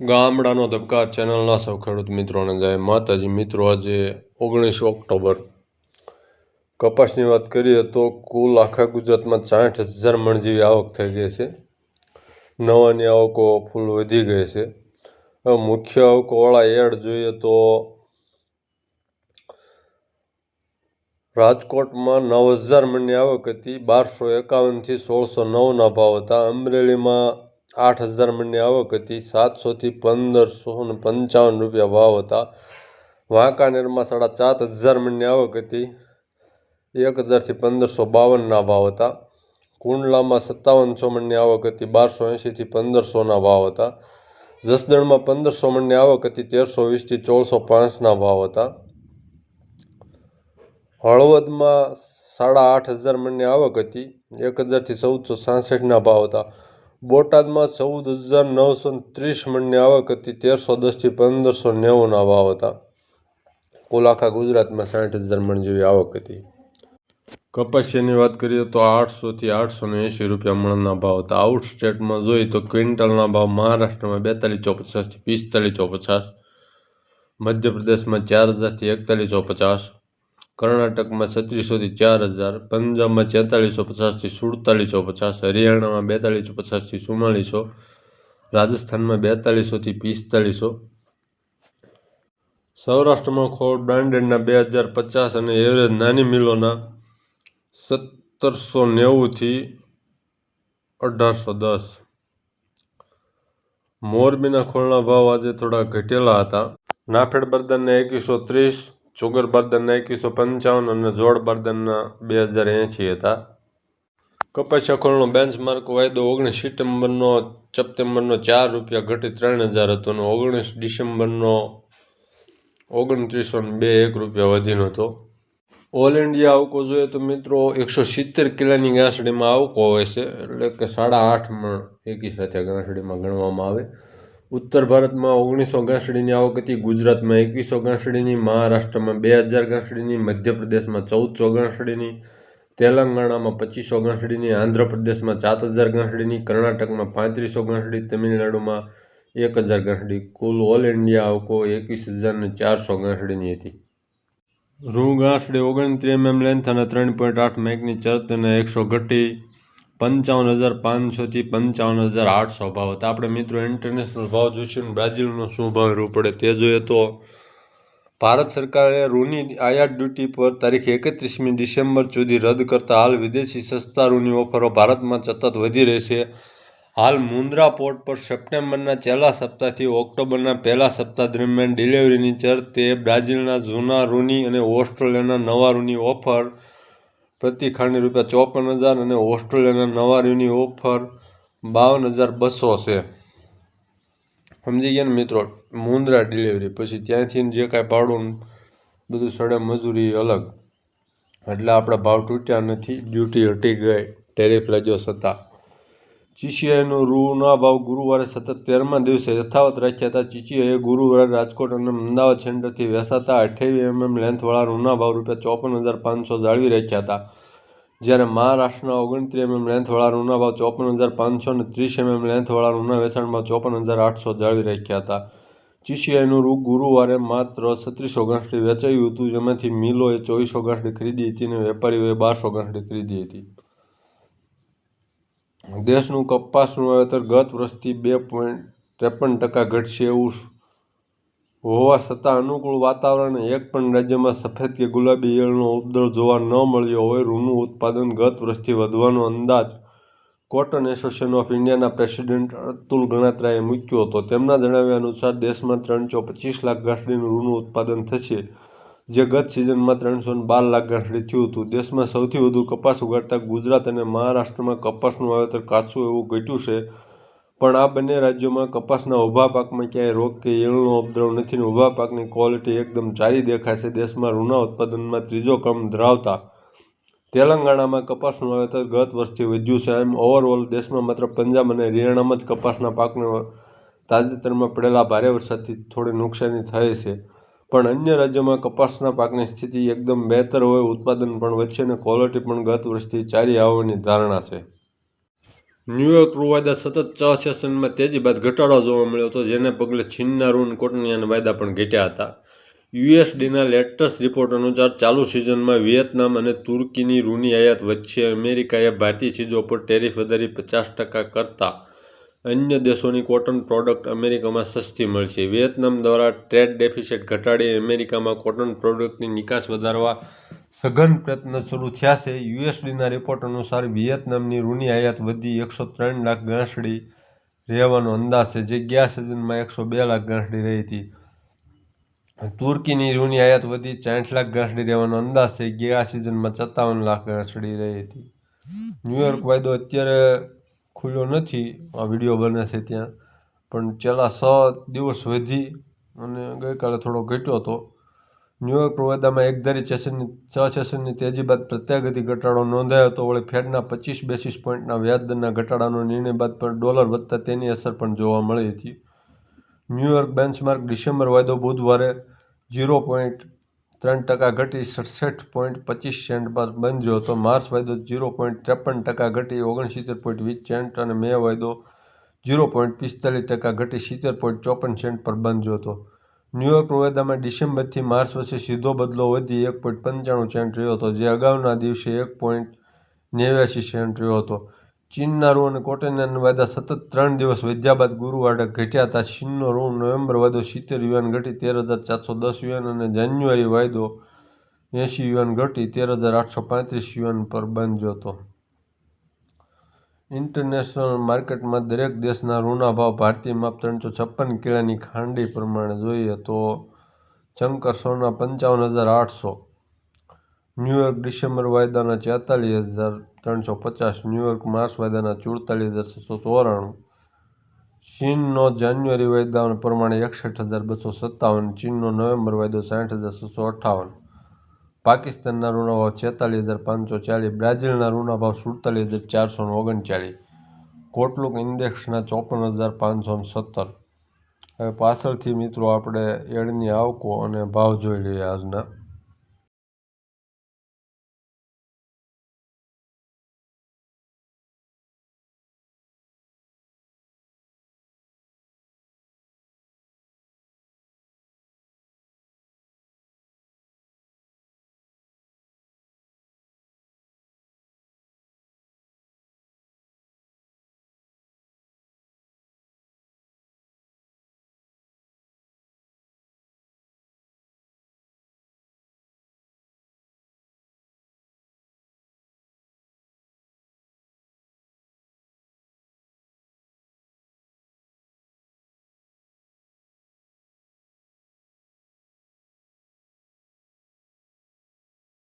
ગામડાનો ધબકાર ચેનલના સૌ ખેડૂત મિત્રોને જાય માતાજી. મિત્રો, આજે ઓગણીસ ઓક્ટોબર. કપાસની વાત કરીએ તો કુલ આખા ગુજરાતમાં સાઠ હજાર મણ જેવી આવક થઈ ગઈ છે. નવાની આવકો ફૂલ વધી ગઈ છે. હવે મુખ્ય આવકોવાળા એડ જોઈએ તો રાજકોટમાં નવ હજાર મણની આવક હતી. બારસો એકાવનથી સોળસો નવના ભાવ હતા. અમરેલીમાં આઠ હજાર મણની આવક હતી. સાતસોથી પંદરસો ને પંચાવન રૂપિયા ભાવ હતા. વાંકાનેરમાં સાડા સાત હજાર મણની આવક હતી. એક હજારથી પંદરસો બાવનના ભાવ હતા. કુંડલામાં સત્તાવનસો મણની આવક હતી. બારસો એંશીથી પંદરસોના ભાવ હતા. જસદણમાં પંદરસો મણની આવક હતી. તેરસો વીસથી ચૌદસો પાંચના ભાવ હતા. હળવદમાં સાડા આઠ હજાર મણની આવક હતી. એક હજારથી ચૌદસો સાસઠના ભાવ હતા. બોટાદમાં ચૌદ હજાર નવસો ત્રીસ મણની આવક હતી. તેરસો દસથી પંદરસો નેવુંના ભાવ હતા. કુલ આખા ગુજરાતમાં સાઠ હજાર મણ જેવી આવક હતી. કપાસિયાની વાત કરીએ તો આઠસોથી આઠસો ને એંશી રૂપિયા મણના ભાવ હતા. આઉટ સ્ટેટમાં જોઈએ તો ક્વિન્ટલના ભાવ મહારાષ્ટ્રમાં બેતાલીસો પચાસથી પિસ્તાલીસો પચાસ. મધ્યપ્રદેશમાં ચાર હજારથી એકતાલીસો પચાસ. કર્ણાટકમાં છત્રીસોથી ચાર હજાર, પંજાબમાં છેતાલીસો પચાસથી સુડતાલીસો પચાસ, હરિયાણામાં બેતાલીસો પચાસથી ચુમ્માલીસો રાજસ્થાનમાં બેતાલીસોથી પિસ્તાલીસો સૌરાષ્ટ્રમાં ખોળ બ્રાન્ડેડના બે હજાર પચાસ અને એવરેજ નાની મિલોના સત્તરસો નેવુંથી અઢારસો દસ. મોરબીના ખોળના ભાવ આજે થોડા ઘટેલા હતા. નાફેડ બરદાનના એકવીસો ત્રીસ ચોગર બર્દનના એકવીસો પંચાવન અને જોડ બર્દનના બે હજાર એંશી હતા. કપાસ ખોળનો બેન્ચમાર્ક વાયદો ઓગણીસ સપ્ટેમ્બરનો સપ્ટેમ્બરનો ચાર રૂપિયા ઘટી ત્રણ હજાર હતો અને ઓગણીસ ડિસેમ્બરનો ઓગણત્રીસો બે એક રૂપિયા વધીનો હતો. ઓલ ઇન્ડિયા આવકો જોઈએ તો મિત્રો એકસો સિત્તેર કિલાની ગાંસડીમાં આવકો હોય છે, એટલે કે સાડા આઠ મણ એકી સાથે ગાંસડીમાં ગણવામાં આવે. ઉત્તર ભારતમાં ઓગણીસો ગાંસડીની આવક હતી, ગુજરાતમાં એકવીસો ગાંસડીની, મહારાષ્ટ્રમાં બે હજાર ગાંસડીની, મધ્યપ્રદેશમાં ચૌદસો ગાંસડીની, તેલંગાણામાં પચીસો ગાંસડીની, આંધ્રપ્રદેશમાં સાત હજાર ગાંસડીની, કર્ણાટકમાં પાંત્રીસો ગાંસડી, તમિલનાડુમાં એક હજાર ગાંસડી. કુલ ઓલ ઇન્ડિયા આવકો એકવીસ હજારને ચારસો ગાંસડીની હતી. રૂ ગાંસડી ઓગણત્રીસ એમએમ લેન્થ અને ત્રણ પોઈન્ટ આઠ મેકની ચર્ત અને એકસો ઘટી પંચાવન હજાર પાંચસોથી પંચાવન હજાર આઠસો ભાવ હતા. આપણે મિત્રો ઇન્ટરનેશનલ ભાવ જોઈશું બ્રાઝિલનો શું ભાવ રહેવું પડે તે જોઈએ તો ભારત સરકારે રૂની આયાત ડ્યુટી પર તારીખ એકત્રીસમી ડિસેમ્બર સુધી રદ કરતા હાલ વિદેશી સસ્તા રૂની ઓફરો ભારતમાં સતત વધી રહી છે. હાલ મુન્દ્રા પોર્ટ પર સપ્ટેમ્બરના છેલ્લા સપ્તાહથી ઓક્ટોબરના પહેલા સપ્તાહ દરમિયાન ડિલિવરીની ચર્ચે બ્રાઝિલના જૂના રૂની અને ઓસ્ટ્રેલિયાના નવા રૂની ઓફર પ્રતિ ખાંડી રૂપિયા ચોપન હજાર અને ઓસ્ટ્રેલિયાના નવા રીની ઓફર બાવન હજાર બસો છે. સમજી ગયા ને મિત્રો? મુન્દ્રા ડિલિવરી. પછી ત્યાંથી જે કાંઈ ભાડું બધું સડે મજૂરી અલગ. એટલે આપણા ભાવ તૂટ્યા નથી, ડ્યુટી હટી ગઈ, ટેરિફ લાગ્યો છતાં ચીચીઆઈનો રૂના ભાવ ગુરુવારે સતત તેરમા દિવસે યથાવત રાખ્યા હતા. ચીચીયાએ ગુરુવારે રાજકોટ અને અમદાવાદ સેન્ટરથી વેસાતા અઠ્યાવીસ એમએમ લેન્થવાળા રૂના ભાવ રૂપિયા ચોપન હજાર પાંચસો જાળવી રાખ્યા હતા. જ્યારે મહારાષ્ટ્રના ઓગણત્રીસ એમએમ લેન્થવાળા રૂના ભાવ ચોપન હજાર પાંચસો અને ત્રીસ એમએમ લેન્થવાળા રૂના વેચાણમાં ચોપન હજાર આઠસો જાળવી રાખ્યા હતા. ચીસીઆઈનું રૂ ગુરુવારે માત્ર છત્રીસો ગાંઠડી વેચાયું હતું. જેમાંથી મિલોએ ચોવીસો ગાંઠડી ખરીદી હતી અને વેપારીઓએ બારસો ગાંઠડી ખરીદી હતી. દેશનું કપાસનું વાવેતર ગત વર્ષથી બે પોઈન્ટ ત્રેપન ટકા ઘટશે એવું હોવા છતાં અનુકૂળ વાતાવરણ એક પણ રાજ્યમાં સફેદ કે ગુલાબી ઈયળનો ઉપદ્રવ જોવા ન મળ્યો હોય રૂનું ઉત્પાદન ગત વર્ષથી વધવાનો અંદાજ કોટન એસોસિએશન ઓફ ઇન્ડિયાના પ્રેસિડેન્ટ અતુલ ગણાત્રાએ મૂક્યો હતો. તેમના જણાવ્યા અનુસાર, દેશમાં ત્રણસો પચીસ લાખ ગાંઠડીનું રૂનું ઉત્પાદન થશે. જે ગત સિઝનમાં ત્રણસો બાર લાખ ગાંઠડી થયું હતું. દેશમાં સૌથી વધુ કપાસ ઉગાડતા ગુજરાત અને મહારાષ્ટ્રમાં કપાસનું વાવેતર કાચું એવું ઘટ્યું છે. પણ આ બંને રાજ્યોમાં કપાસના ઊભા પાકમાં ક્યાંય રોગ કે ઈયળનો ઉપદ્રવ નથી ને ઊભા પાકની ક્વોલિટી એકદમ સારી દેખાય છે. દેશમાં ઋણા ઉત્પાદનમાં ત્રીજો ક્રમ ધરાવતા તેલંગાણામાં કપાસનું વાવેતર ગત વર્ષથી વધ્યું છે. એમ ઓવરઓલ દેશમાં માત્ર પંજાબ અને હરિયાણામાં જ કપાસના પાકને તાજેતરમાં પડેલા ભારે વરસાદથી થોડી નુકસાની થઈ છે. પણ અન્ય રાજ્યોમાં કપાસના પાકની સ્થિતિ એકદમ બહેતર હોય, ઉત્પાદન પણ વધશે અને ક્વોલિટી પણ ગત વર્ષથી ચારી આવવાની ધારણા છે. ન્યુયોર્ક રૂ વાયદા સતત છ સેશનમાં તેજી બાદ ઘટાડો જોવા મળ્યો હતો, જેને પગલે રૂ અને કોટનિયાના વાયદા પણ ઘટ્યા હતા. યુએસડીના લેટેસ્ટ રિપોર્ટ અનુસાર ચાલુ સિઝનમાં વિયેતનામ અને તુર્કીની રૂની આયાત વચ્ચે અમેરિકાએ ભારતીય ચીજો પર ટેરિફ વધારી પચાસ ટકા કરતાં અન્ય દેશોની કોટન પ્રોડક્ટ અમેરિકામાં સસ્તી મળશે. વિયેતનામ દ્વારા ટ્રેડ ડેફિસિટ ઘટાડી અમેરિકામાં કોટન પ્રોડક્ટની નિકાસ વધારવા સઘન પ્રયત્ન શરૂ થયા છે યુએસડીના રિપોર્ટ અનુસાર વિયેતનામની રૂની આયાત વધી એકસો ત્રણ લાખ ગાંસડી રહેવાનો અંદાજ છે, જે ગયા સિઝનમાં એકસો બે લાખ ગાંસડી રહી હતી. તુર્કીની રૂની આયાત વધી સાઠ લાખ ગાંસડી રહેવાનો અંદાજ છે, ગયા સિઝનમાં સત્તાવન લાખ ગાંસડી રહી હતી. ન્યુયોર્ક વાયદો અત્યારે ખુલ્યો નથી. આ વીડિયો બને છે ત્યાં. પણ છેલ્લા છ દિવસ વધી અને ગઈકાલે થોડો ઘટ્યો હતો. ન્યુયોર્ક વાયદામાં એક ધારી સેશનની છ સેશનની તેજી બાદ પ્રત્યાગતિ ઘટાડો નોંધાયો હતો. વળી ફેડના પચીસ બેસિસ પોઈન્ટના વ્યાજદરના ઘટાડાનો નિર્ણય બાદ પણ ડોલર વધતા તેની અસર પણ જોવા મળી હતી. ન્યુયોર્ક બેન્ચમાર્ક ડિસેમ્બર વાયદો બુધવારે ઝીરો પોઈન્ટ ત્રણ ટકા ઘટી સડસઠ પોઈન્ટ પચીસ સેન્ટ પર બંધ્યો હતો. માર્ચ વાયદો ઝીરો પોઈન્ટ ત્રેપન ટકા ઘટી ઓગણસિત્તેર પોઈન્ટ વીસ સેન્ટ અને મે વાયદો ઝીરો પોઈન્ટ પિસ્તાલીસ ટકા ઘટી સિત્તેર પોઈન્ટ ચોપન સેન્ટ પર બંધ્યો હતો. ન્યુયોર્ક વાયદામાં ડિસેમ્બરથી માર્ચ વચ્ચે સીધો બદલો વધી એક પોઈન્ટ પંચાણું સેન્ટ રહ્યો હતો, જે અગાઉના દિવસે એક પોઈન્ટ નેવ્યાસી સેન્ટ રહ્યો હતો. ચીનના રૂ અને કોટેનિયાના વાયદા સતત ત્રણ દિવસ વધ્યા બાદ ગુરુવારે ઘટ્યા હતા. ચીનનો રૂ નવેમ્બર વાયદો સિત્તેર યુએન ઘટી તેર હજાર ચારસો દસ યુએન અને જાન્યુઆરી વાયદો એંશી યુએન ઘટી તેર હજાર આઠસો પાંત્રીસ યુએન પર બંધ્યો હતો. ઇન્ટરનેશનલ માર્કેટમાં દરેક દેશના રૂના ભાવ ભારતીય માપ ત્રણસો છપ્પન કિલાની ખાંડી પ્રમાણે જોઈએ તો શંકર સોના પંચાવન હજાર આઠસો ન્યુયોર્ક ડિસેમ્બર વાયદાના છેતાલીસ હજાર ત્રણસો પચાસ, ન્યુયોર્ક માર્ચ વાયદાના ચુડતાલીસ હજાર છસો ચોરાણું, ચીનનો જાન્યુઆરી વાયદા પ્રમાણે એકસઠ હજાર બસો સત્તાવન, ચીનનો નવેમ્બર વાયદો સાઠ હજાર છસો અઠ્ઠાવન, પાકિસ્તાનના ઋણાભાવ છેતાલીસ હજાર પાંચસો ચાલીસ, બ્રાઝિલના ઋણાભાવ સુડતાલીસ હજાર ચારસો ઓગણચાળીસ કોટલુક ઇન્ડેક્સના ચોપન હજાર પાંચસો સત્તર. હવે પાછળથી મિત્રો આપણે એડની આવકો અને ભાવ જોઈ લઈએ આજના.